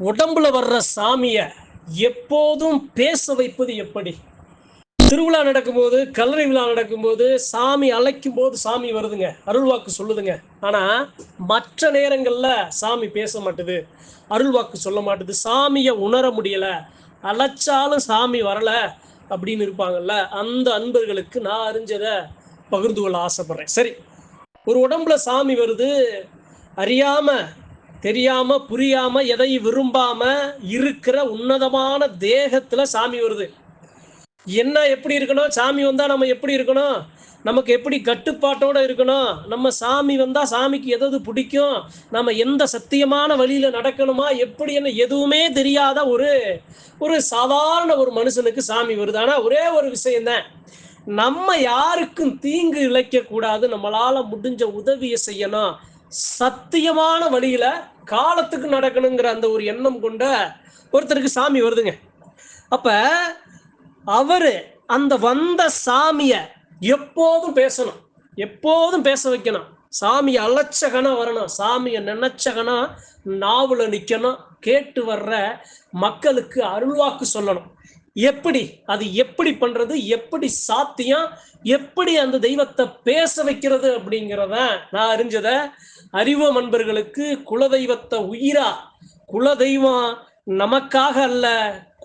உடம்புல வர்ற சாமிய எப்போதும் பேச வைப்பது எப்படி? திருவிழா நடக்கும்போது கல்லறை விழா நடக்கும்போது சாமி அழைக்கும் போது சாமி வருதுங்க. அருள்வாக்கு சொல்லுதுங்க. ஆனா மற்ற நேரங்கள்ல சாமி பேச மாட்டுது அருள்வாக்கு சொல்ல மாட்டுது சாமியை உணர முடியல அழைச்சாலும் சாமி வரல அப்படின்னு இருப்பாங்கல்ல அந்த அன்பர்களுக்கு நான் அறிஞ்சதை பகிர்ந்து கொள்ள ஆசைப்படுறேன். சரி ஒரு உடம்புல சாமி வருது அறியாம தெரியாம புரியாம எதை விரும்பாம இருக்கிற உன்னதமான தேகத்துல சாமி வருது. என்ன எப்படி இருக்கணும்? சாமி வந்தா நம்ம எப்படி இருக்கணும்? நமக்கு எப்படி கட்டுப்பாட்டோட இருக்கணும்? நம்ம சாமி வந்தா சாமிக்கு எதாவது பிடிக்கும்? நம்ம எந்த சத்தியமான வழியில நடக்கணுமா? எப்படி என்ன? எதுவுமே தெரியாத ஒரு ஒரு சாதாரண ஒரு மனுஷனுக்கு சாமி வருது. ஆனா ஒரே ஒரு விஷயம்தான். நம்ம யாருக்கும் தீங்கு இழைக்க கூடாது நம்மளால முடிஞ்ச உதவியை செய்யணும். சத்தியமான வழியில காலத்துக்கு நடக்கணுங்கிற அந்த ஒரு எண்ணம் கொண்ட ஒருத்தருக்கு சாமி வருதுங்க. அப்ப அவரு அந்த வந்த சாமிய எப்போதும் பேசணும். எப்போதும் பேச வைக்கணும். சாமியை அலட்சகனா வரணும். சாமியை நினைச்சகனா நாவல நிக்கணும். கேட்டு வர்ற மக்களுக்கு அருள்வாக்கு சொல்லணும். எப்படி அது எப்படி பண்றது எப்படி சாத்தியம் எப்படி அந்த தெய்வத்தை பேச வைக்கிறது அப்படிங்கிறத நான் அறிஞ்சத அறிவு நண்பர்களுக்கு குலதெய்வத்தை உயிரா குலதெய்வம் நமக்காக அல்ல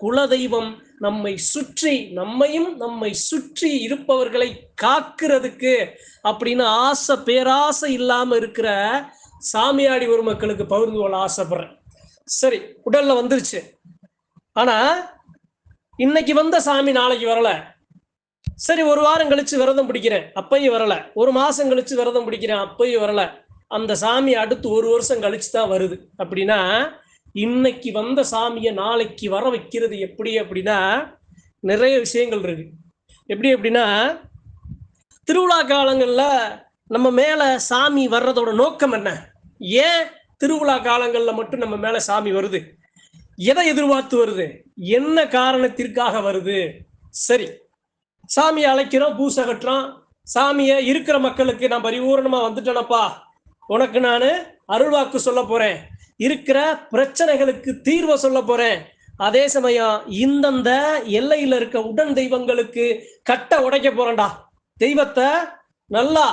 குலதெய்வம் நம்மை சுற்றி நம்மையும் நம்மை சுற்றி இருப்பவர்களை காக்கிறதுக்கு அப்படின்னு ஆசை பேராசை இல்லாம இருக்கிற சாமியாடி ஒரு மக்களுக்கு பகிர்ந்து கொள்ள ஆசைப்படுறேன். சரி உடல்ல வந்துருச்சு. ஆனா இன்னைக்கு வந்த சாமி நாளைக்கு வரல. சரி ஒரு வாரம் கழிச்சு விரதம் பிடிக்கிறேன் அப்பையும் வரல. ஒரு மாசம் கழிச்சு விரதம் பிடிக்கிறேன் அப்பையும் வரல. அந்த சாமி அடுத்து ஒரு வருஷம் கழிச்சு தான் வருது. அப்படின்னா இன்னைக்கு வந்த சாமியை நாளைக்கு வர வைக்கிறது எப்படி அப்படின்னா நிறைய விஷயங்கள் இருக்கு. எப்படி அப்படின்னா திருவிழா காலங்களில் நம்ம மேலே சாமி வர்றதோட நோக்கம் என்ன? ஏன் திருவிழா காலங்களில் மட்டும் நம்ம மேலே சாமி வருது? எதை எதிர்பார்த்து வருது? என்ன காரணத்திற்காக வருது? சரி சாமியை அழைக்கிறோம் பூசை கட்டுறோம் சாமியை இருக்கிற மக்களுக்கு நான் பரிபூரணமா வந்துட்டேனப்பா. உனக்கு நான் அருள்வாக்கு சொல்ல போறேன். இருக்கிற பிரச்சனைகளுக்கு தீர்வை சொல்ல போறேன். அதே சமயம் இந்தந்த எல்லையில இருக்க உடன் தெய்வங்களுக்கு கட்ட உடைக்க போறேன்டா. தெய்வத்தை நல்லா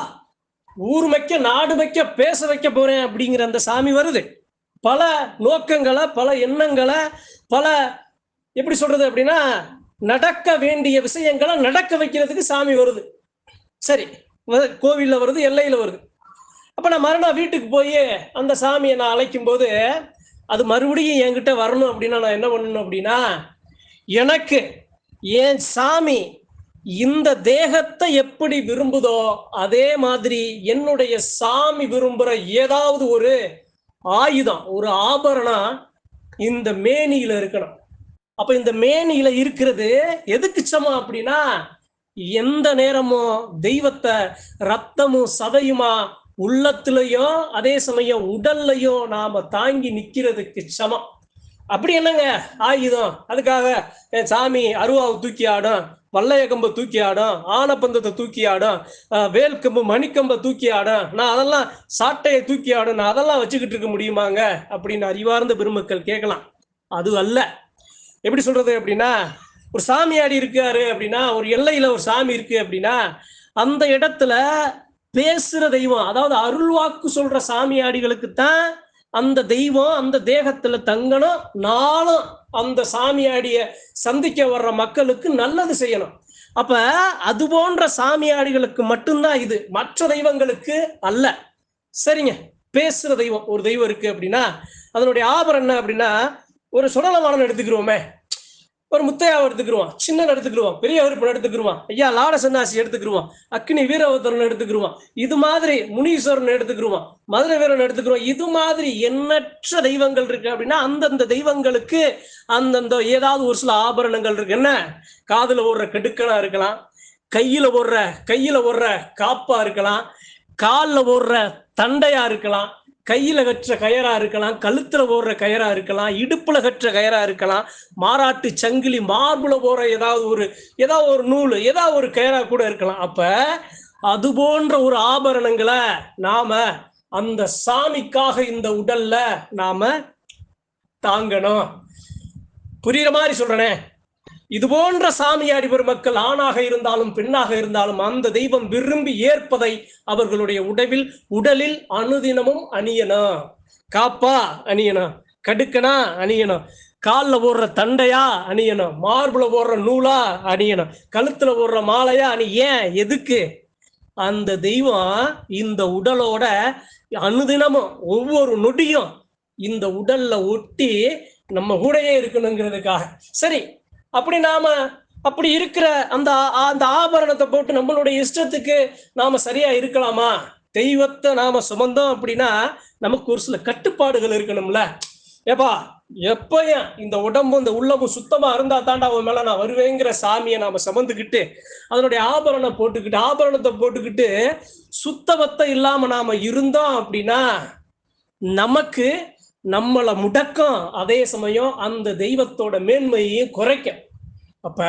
ஊர் மைக்க நாடு மைக்க பேச வைக்க போறேன் அப்படிங்கிற அந்த சாமி வருது. பல நோக்கங்களை பல எண்ணங்களை பல எப்படி சொல்றது அப்படின்னா நடக்க வேண்டிய விஷயங்களை நடக்க வைக்கிறதுக்கு சாமி வருது. சரி கோவிலில் வருது எல்லையில் வருது. அப்போ நான் மறுநாள் வீட்டுக்கு போய் அந்த சாமியை நான் அழைக்கும் போது அது மறுபடியும் என்கிட்ட வரணும் அப்படின்னா நான் என்ன பண்ணணும் அப்படின்னா எனக்கு என் சாமி இந்த தேகத்தை எப்படி விரும்புதோ அதே மாதிரி என்னுடைய சாமி விரும்புகிற ஏதாவது ஒரு ஆயுதம். ஒரு ஆபரணம் இந்த மேனியில இருக்கணும். அப்ப இந்த மேனியில இருக்கிறது எதுக்கு சமம் அப்படின்னா எந்த நேரமும் தெய்வத்தை ரத்தமும் சதையுமா உள்ளத்துலயும் அதே சமயம் உடல்லையும் நாம தாங்கி நிக்கிறதுக்கு சமம். அப்படி என்னங்க? ஆயுதம். அதுக்காக சாமி அருவாவை தூக்கி ஆடும். வல்லைய கம்பை தூக்கி ஆடும் ஆனப்பந்தத்தை தூக்கி ஆடும் வேல்கம்பு மணிக்கம்பை தூக்கி ஆடும். நான் அதெல்லாம் சாட்டையை தூக்கி ஆடும். நான் அதெல்லாம் வச்சுக்கிட்டு இருக்க முடியுமாங்க? அப்படின்னு அறிவார்ந்த பெருமக்கள் கேட்கலாம். அது அல்ல. எப்படி சொல்றது அப்படின்னா ஒரு சாமியாடி இருக்காரு அப்படின்னா ஒரு எல்லையில ஒரு சாமி இருக்கு அப்படின்னா அந்த இடத்துல பேசுற தெய்வம் அதாவது அருள்வாக்கு சொல்ற சாமியாடிகளுக்கு தான் அந்த தெய்வம் அந்த தேகத்துல தங்கணும் நாளும் அந்த சாமியாடிய சந்திக்க வர்ற மக்களுக்கு நல்லது செய்யணும். அப்ப அது போன்ற சாமியாடிகளுக்கு மட்டும்தான் இது. மற்ற தெய்வங்களுக்கு அல்ல. சரிங்க. பேசுற தெய்வம். ஒரு தெய்வம் இருக்கு அப்படின்னா அதனுடைய ஆபரம் என்ன அப்படின்னா ஒரு சுடலமானம் எடுத்துக்கிறோமே. ஒரு முத்தையாவை எடுத்துக்கிடுவான் சின்ன எடுத்துக்கிடுவான் பெரிய விருப்பம் எடுத்துக்கிடுவான் ஐயா லாட சன்னாசி எடுத்துக்கிடுவான் அக்னி வீரவத்தரன் எடுத்துக்கிடுவான் இது மாதிரி முனீஸ்வரன் எடுத்துக்கிடுவான் மதுரை வீரன் எடுத்துக்கிருவான். இது மாதிரி எண்ணற்ற தெய்வங்கள் இருக்கு அப்படின்னா அந்தந்த தெய்வங்களுக்கு அந்தந்த ஏதாவது ஒரு சில ஆபரணங்கள் இருக்கு. என்ன? காதுல ஓடுற கெடுக்கனா இருக்கலாம். கையில ஓடுற கையில ஓடுற காப்பா இருக்கலாம். காலில் ஓடுற தண்டையா இருக்கலாம். கையில கற்ற கயரா இருக்கலாம் கழுத்துல போடுற கயரா இருக்கலாம் இடுப்புல கற்ற கயரா இருக்கலாம் மாராட்டு சங்கிலி மார்புல போற ஏதாவது ஒரு ஏதாவது ஒரு நூல் ஏதாவது ஒரு கயரா கூட இருக்கலாம். அப்ப அது போன்ற ஒரு ஆபரணங்களை நாம அந்த சாமிக்காக இந்த உடல்ல நாம தாங்கணும். புரியுற மாதிரி சொல்றேனே. இது போன்ற சாமியாடி பெருமக்கள் ஆணாக இருந்தாலும் பெண்ணாக இருந்தாலும் அந்த தெய்வம் விரும்பி ஏற்பதை அவர்களுடைய உடவில் உடலில் அனுதினமும் அணியணும் காப்பா அணியணும் கடுக்கனா அணியணும் காலில் போடுற தண்டையா அணியணும் மார்பில் போடுற நூலா அணியணும் கழுத்தில் போடுற மாலையா அணி? ஏன்? எதுக்கு? அந்த தெய்வம் இந்த உடலோட அனுதினமும் ஒவ்வொரு நொடியும் இந்த உடல்ல ஒட்டி நம்ம கூடையே இருக்கணுங்கிறதுக்காக. சரி அப்படி நாம அப்படி இருக்கிற அந்த அந்த ஆபரணத்தை போட்டு நம்மளுடைய இஷ்டத்துக்கு நாம சரியா இருக்கலாமா? தெய்வத்தை நாம சுமந்தோம் அப்படின்னா நமக்கு ஒரு சில கட்டுப்பாடுகள் இருக்கணும்ல. ஏப்பா எப்பயும் இந்த உடம்பும் இந்த உள்ளமும் சுத்தமா இருந்தா தாண்டா அவன் மேல நான் வருவேங்கிற சாமியை நாம சுமந்துக்கிட்டு அதனுடைய ஆபரணம் போட்டுக்கிட்டு ஆபரணத்தை போட்டுக்கிட்டு சுத்தமத்தை இல்லாம நாம இருந்தோம் அப்படின்னா நமக்கு நம்மளை முடக்கம் அதே சமயம் அந்த தெய்வத்தோட மேன்மையையும் குறைக்கும் அப்ப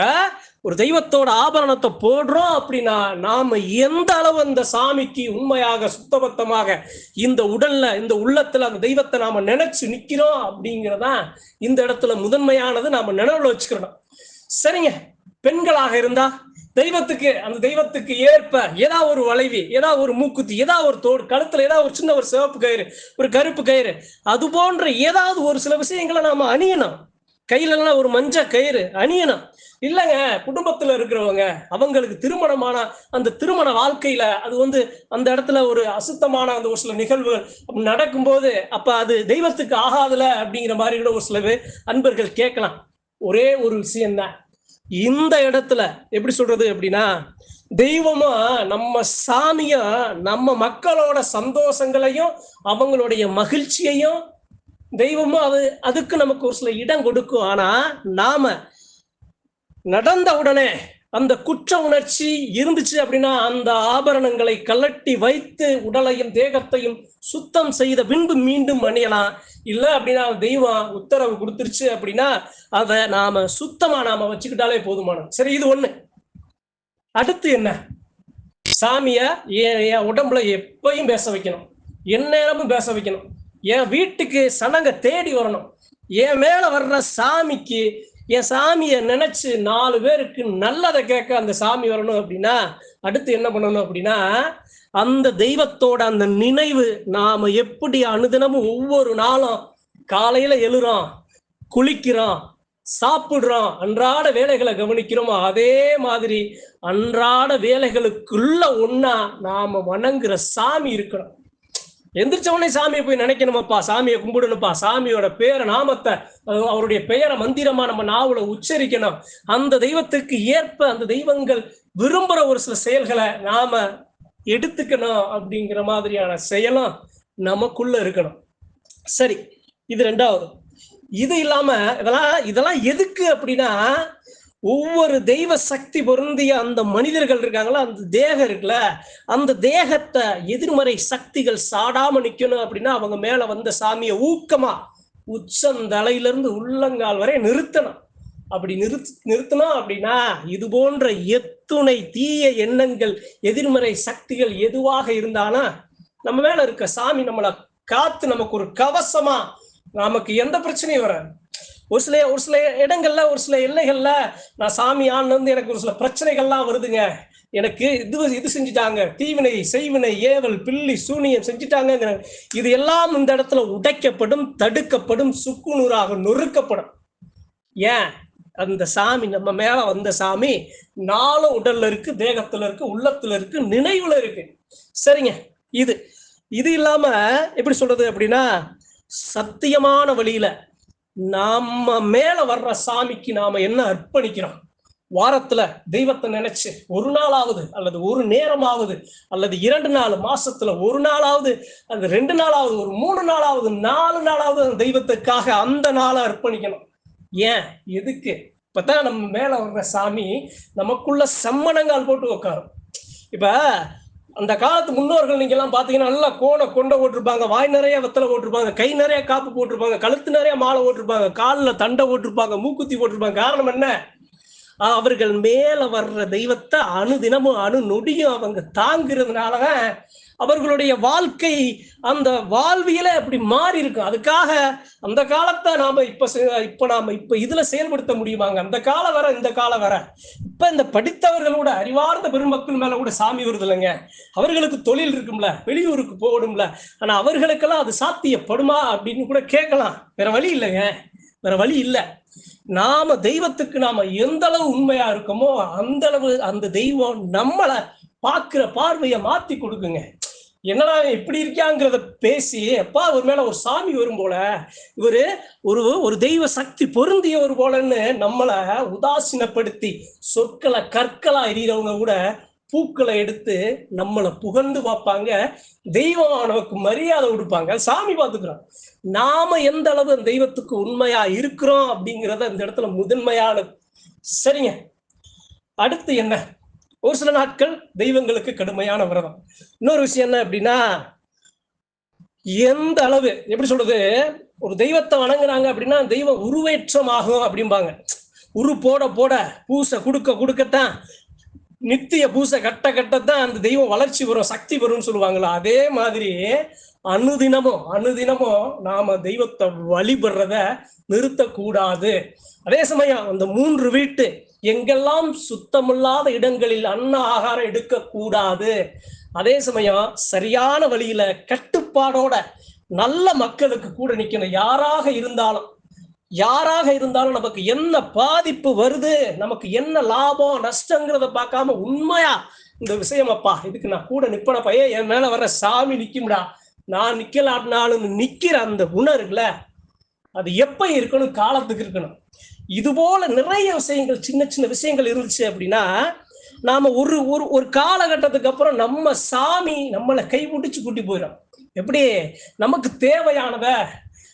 ஒரு தெய்வத்தோட ஆபரணத்தை போடுறோம் அப்படின்னா நாம எந்த அளவு அந்த சாமிக்கு உண்மையாக சுத்தபத்தமாக இந்த உடல்ல இந்த உள்ளத்துல அந்த தெய்வத்தை நாம நினைச்சு நிக்கிறோம் அப்படிங்கிறதா இந்த இடத்துல முதன்மையானது நாம நினைவுல வச்சுக்கிறோம் சரிங்க. பெண்களாக இருந்தா தெய்வத்துக்கு அந்த தெய்வத்துக்கு ஏற்ப ஏதாவது ஒரு வளைவி ஏதாவது ஒரு மூக்குத்தி ஏதாவது ஒரு தோடு கழுத்துல ஏதாவது ஒரு சின்ன ஒரு சிவப்பு கயிறு ஒரு கருப்பு கயிறு அது போன்ற ஏதாவது ஒரு சில விஷயங்களை நாம அணியணும். கையிலலாம் ஒரு மஞ்ச கயிறு அணியணும். இல்லைங்க குடும்பத்துல இருக்கிறவங்க அவங்களுக்கு திருமணமான அந்த திருமண வாழ்க்கையில அது வந்து அந்த இடத்துல ஒரு அசுத்தமான அந்த ஒரு சில நிகழ்வுகள் நடக்கும்போது அப்ப அது தெய்வத்துக்கு ஆகாதுல அப்படிங்கிற மாதிரி கூட ஒரு சில அன்பர்கள் கேட்கலாம். ஒரே ஒரு விஷயம்தான். இந்த இடத்துல எப்படி சொல்றது அப்படின்னா தெய்வமா நம்ம சாமியும் நம்ம மக்களோட சந்தோஷங்களையும் அவங்களுடைய மகிழ்ச்சியையும் தெய்வமும் அது அதுக்கு நமக்கு ஒரு சில இடம் கொடுக்கும். ஆனா நாம நடந்த உடனே அந்த குற்ற உணர்ச்சி இருந்துச்சு அப்படின்னா அந்த ஆபரணங்களை கலட்டி வைத்து உடலையும் தேகத்தையும் சுத்தம் செய்த பின்பு மீண்டும் அணியலாம். இல்லை அப்படின்னா தெய்வம் உத்தரவு கொடுத்துருச்சு அப்படின்னா அதை நாம சுத்தமா நாம வச்சுக்கிட்டாலே போதுமான சரி இது ஒண்ணு. அடுத்து என்ன? சாமிய என் உடம்புல எப்பயும் பேச வைக்கணும். எந்நேரமும் பேச வைக்கணும். என் வீட்டுக்கு சனங்க தேடி வரணும். என் மேல வர்ற சாமிக்கு என் சாமியை நினைச்சு நாலு பேருக்கு நல்லதை கேட்க அந்த சாமி வரணும் அப்படின்னா அடுத்து என்ன பண்ணணும் அப்படின்னா அந்த தெய்வத்தோட அந்த நினைவு நாம எப்படி அனுதினமும் ஒவ்வொரு நாளும் காலையில எழுறோம் குளிக்கிறோம் சாப்பிடுறோம் அன்றாட வேலைகளை கவனிக்கிறோமோ அதே மாதிரி அன்றாட வேலைகளுக்குள்ள ஒன்னா நாம வணங்குற சாமி இருக்கணும். எந்திரிச்ச உடனே சாமியை போய் நினைக்கணுமப்பா? சாமியை கும்பிடணும்ப்பா. சாமியோட பேரை நாமத்தை அவருடைய பெயரை மந்திரமா நம்ம நாவல உச்சரிக்கணும். அந்த தெய்வத்துக்கு ஏற்ப அந்த தெய்வங்கள் விரும்புற ஒரு சில செயல்களை நாம எடுத்துக்கணும் அப்படிங்கிற மாதிரியான செயலும் நமக்குள்ள இருக்கணும். சரி இது ரெண்டாவது. இது இல்லாம இதெல்லாம் இதெல்லாம் எதுக்கு அப்படின்னா ஒவ்வொரு தெய்வ சக்தி பொருந்திய அந்த மனிதர்கள் இருக்காங்களா? அந்த தேகம் இருக்குல்ல? அந்த தேகத்தை எதிர்மறை சக்திகள் சாடாம நிக்கணும் அப்படின்னா அவங்க மேல வந்த சாமியை ஊக்கமா உச்சந்தலையில இருந்து உள்ளங்கால் வரை நிறுத்தணும். அப்படி நிறுத் நிறுத்தணும் அப்படின்னா இது போன்ற எத்துணை தீய எண்ணங்கள் எதிர்மறை சக்திகள் எதுவாக இருந்தாலும் நம்ம மேல இருக்க சாமி நம்மளை காத்து நமக்கு ஒரு கவசமா நமக்கு எந்த பிரச்சனையும் வராது. ஒரு சில ஒரு சில இடங்கள்ல ஒரு சில எல்லைகள்ல நான் சாமி ஆண்டு வந்து எனக்கு ஒரு சில பிரச்சனைகள்லாம் வருதுங்க. எனக்கு இது இது செஞ்சுட்டாங்க. தீவினை செய்வினை ஏவல் பில்லி சூனியம் செஞ்சுட்டாங்க இது எல்லாம் இந்த இடத்துல உடைக்கப்படும் தடுக்கப்படும் சுக்குநூறாக நொறுக்கப்படும். ஏன்? அந்த சாமி நம்ம மேல வந்த சாமி நாளும் உடல்ல இருக்கு தேகத்துல இருக்கு உள்ளத்துல இருக்கு நினைவுல இருக்கு. சரிங்க. இது இது இல்லாம எப்படி சொல்றது அப்படின்னா சத்தியமான வழியில நம்ம மேல வர்ற சாமிக்கு நாம என்ன அர்ப்பணிக்கிறோம்? வாரத்துல தெய்வத்தை நினைச்சு ஒரு நாளாவது அல்லது ஒரு நேரமாவது அல்லது இரண்டு நாள் மாசத்துல ஒரு நாளாவது அந்த ரெண்டு நாளாவது ஒரு மூணு நாளாவது நாலு நாளாவது அந்த தெய்வத்துக்காக அந்த நாளை அர்ப்பணிக்கணும். ஏன்? எதுக்கு? இப்பதான் நம்ம மேல வர்ற சாமி நமக்குள்ள சம்மணங்கால் போட்டு உட்காரும் இப்ப அந்த காலத்து முன்னோர்கள் நீங்க எல்லாம் பாத்தீங்கன்னா நல்லா கோண கொண்ட போட்டிருப்பாங்க வாய் நிறைய வெத்தலை போட்டிருப்பாங்க கை நிறைய காப்பு போட்டிருப்பாங்க கழுத்து நிறைய மாலை போட்டிருப்பாங்க காலில் தண்டை போட்டிருப்பாங்க மூக்குத்தி போட்டிருப்பாங்க. காரணம் என்ன? அவர்கள் மேல வர்ற தெய்வத்தை அணு தினமும் அணு நொடியும் அவங்க தாங்கிறதுனாலதான் அவர்களுடைய வாழ்க்கை அந்த வாழ்வியல அப்படி மாறி இருக்கும் அதுக்காக அந்த காலத்தை நாம இப்ப இப்ப நாம இப்ப இதுல செயல்படுத்த முடியுமாங்க? அந்த காலம் வர இந்த காலம் வர. இப்ப இந்த படித்தவர்களோட அறிவார்ந்த பெருமக்கள் மேல கூட சாமி வருது இல்லைங்க. அவர்களுக்கு தொழில் இருக்கும்ல வெளியூருக்கு போகணும்ல. ஆனா அவர்களுக்கெல்லாம் அது சாத்தியப்படுமா அப்படின்னு கூட கேட்கலாம். வேற வழி இல்லைங்க. வேற வழி இல்லை. நாம தெய்வத்துக்கு நாம எந்த அளவு உண்மையா இருக்கோமோ அந்த அளவு அந்த தெய்வம் நம்மளை பார்க்கிற பார்வையை மாத்தி கொடுக்குங்க. என்னடா இப்படி இருக்கியாங்கிறத பேசி எப்பா ஒரு மேல ஒரு சாமி வரும் போல. இவரு ஒரு ஒரு தெய்வ சக்தி பொருந்தியவர் போலன்னு நம்மளை உதாசீனப்படுத்தி சொற்களை கற்களா எறிகிறவங்க கூட பூக்களை எடுத்து நம்மளை புகழ்ந்து பார்ப்பாங்க. தெய்வமானவுக்கு மரியாதை கொடுப்பாங்க. சாமி பார்த்துக்கிறோம். நாம எந்த அளவு அந்த தெய்வத்துக்கு உண்மையா இருக்கிறோம் அப்படிங்கிறத இந்த இடத்துல முதன்மையானது சரிங்க. அடுத்து என்ன? ஒரு சில நாட்கள் தெய்வங்களுக்கு கடுமையான விரதம். இன்னொரு விஷயம் என்ன அப்படின்னா எந்த அளவு எப்படி சொல்றது ஒரு தெய்வத்தை வணங்குறாங்க அப்படின்னா தெய்வம் உருவேற்றமாகும் அப்படிம்பாங்க. உரு போட போட பூசை கொடுக்க கொடுக்கத்தான் நித்திய பூசை கட்ட கட்டத்தான் அந்த தெய்வம் வளர்ச்சி வரும் சக்தி வரும்னு சொல்லுவாங்களா? அதே மாதிரி அனுதினமும் அனுதினமும் நாம தெய்வத்தை வழிபடுறத நிறுத்தக்கூடாது. அதே சமயம் அந்த மூன்று வீட்டு எங்கெல்லாம் சுத்தமில்லாத இடங்களில் அன்ன ஆகாரம் எடுக்கக்கூடாது? அதே சமயம் சரியான வழியில கட்டுப்பாடோட நல்ல மக்களுக்கு கூட நிக்கணும். யாராக இருந்தாலும் யாராக இருந்தாலும் நமக்கு என்ன பாதிப்பு வருது நமக்கு என்ன லாபம் நஷ்டங்கிறத பார்க்காம உண்மையா இந்த விஷயம் அப்பா இதுக்கு நான் கூட நிப்பன பையன் என் மேல வர்ற சாமி நிக்கும்டா. நான் நிக்கலாட்டினாலும் நிக்கிற அந்த உணர்வுல அது எப்ப இருக்கணும்? காலத்துக்கு இருக்கணும். இது போல நிறைய விஷயங்கள் சின்ன சின்ன விஷயங்கள் இருந்துச்சு அப்படின்னா நாம ஒரு ஒரு ஒரு காலகட்டத்துக்கு அப்புறம் நம்ம சாமி நம்மளை கை முடிச்சு கூட்டி போயிடும். எப்படி? நமக்கு தேவையானத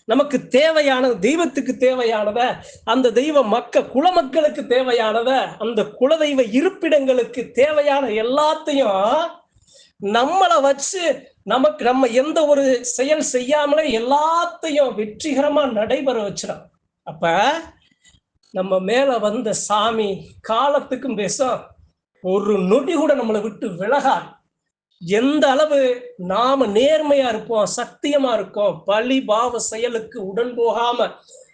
நமக்கு தேவையானது தெய்வத்துக்கு தேவையானத அந்த தெய்வ மக்க குல மக்களுக்கு தேவையானத அந்த குலதெய்வ இருப்பிடங்களுக்கு தேவையான எல்லாத்தையும் நம்மளை வச்சு நமக்கு நம்ம எந்த ஒரு செயல் செய்யாமலே எல்லாத்தையும் வெற்றிகரமா நடைபெற வச்சிடும். அப்ப நம்ம மேல வந்த சாமி காலத்துக்கும் பேசும் ஒரு நொடி கூட நம்மளை விட்டு விலகாது. எந்த அளவு நாம நேர்மையா இருப்போம் சத்தியமா இருக்கோம் பழி பாவ செயலுக்கு உடன் போகாம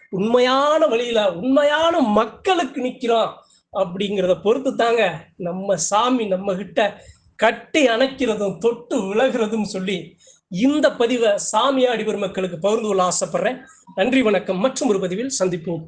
உண்மையான வழியில உண்மையான மக்களுக்கு நிக்கிறோம் அப்படிங்கிறத பொறுத்து தாங்க நம்ம சாமி நம்ம கிட்ட கட்டி அணைக்கிறதும் தொட்டு விலகிறதும் சொல்லி இந்த பதிவை சாமியாடி பெருமக்களுக்கு பகிர்ந்து கொள்ள ஆசைப்படுறேன். நன்றி வணக்கம். மற்றும் ஒரு பதிவில் சந்திப்போம்.